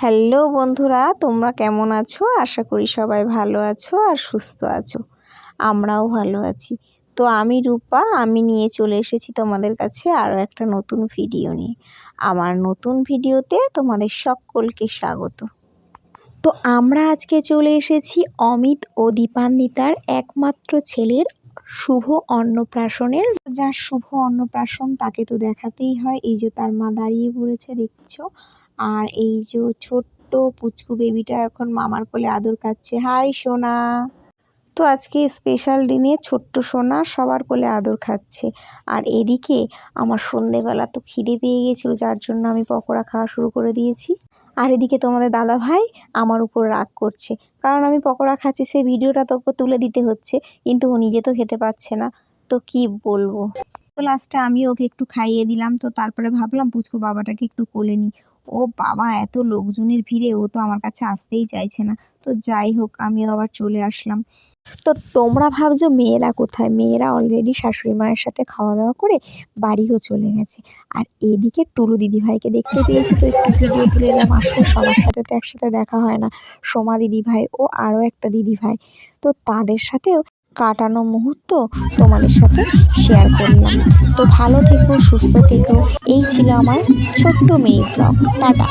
Hello বন্ধুরা, তোমরা কেমন আছো? আশা করি সবাই ভালো আছো আর সুস্থ আছো। আমরাও ভালো আছি। তো আমি রূপা, আমি নিয়ে চলে এসেছি তোমাদের কাছে আরও একটা নতুন ভিডিও নিয়ে। আমার নতুন ভিডিওতে তোমাদের সকলকে স্বাগত। তো আমরা আজকে চলে এসেছি অমিত ও দীপান্বিতার একমাত্র ছেলের শুভ অন্নপ্রাশনের। যার শুভ অন্নপ্রাশন তাকে তো দেখাতেই হয়, এই যে তার মা দাঁড়িয়ে পড়েছে, দেখছ? আর এই যে ছোট্ট পুচকু বেবিটা এখন মামার কোলে আদর খাচ্ছে। হাই সোনা। তো আজকে স্পেশাল দিনে ছোট্ট সোনা সবার কোলে আদর খাচ্ছে। আর এদিকে আমার সন্ধেবেলা তো খিদে পেয়ে গেছিল, যার জন্য আমি পকোড়া খাওয়া শুরু করে দিয়েছি। আর এদিকে তোমাদের দাদা ভাই আমার উপর রাগ করছে, কারণ আমি পকোড়া খাচ্ছি, সেই ভিডিওটা তো ওকে তুলে দিতে হচ্ছে, কিন্তু ও নিজে তো খেতে পাচ্ছে না। তো কি বলব? তো লাস্টে আমি ওকে একটু খাইয়ে দিলাম, তো তারপরে ভাবলাম পুচকু বাবাটাকে একটু কোলে নিই। ও বাবা, এত লোকজনের ভিড়ে ও তো আমার কাছে আসতেই চাইছে না। তো যাই হোক, আমিও আবার চলে আসলাম। তো তোমরা ভাবছ মেয়েরা কোথায়? মেয়েরা অলরেডি শাশুড়ি মায়ের সাথে খাওয়া দাওয়া করে বাড়িও চলে গেছে। আর এদিকে টুলু দিদিভাইকে দেখতে পেয়েছি তো একটু ভিডিও তুলে এলাম আসলে সবার সাথে তো একসাথে দেখা হয় না। সোমা দিদিভাই ও আরও একটা দিদিভাই। তো তাদের সাথেও কাটানো মুহূর্ত তোমাদের সাথে শেয়ার করলাম। তো ভালো থেকো, সুস্থ থেকো। এই ছিল আমার ছোট্ট মেয়ে ব্লগ টাটা।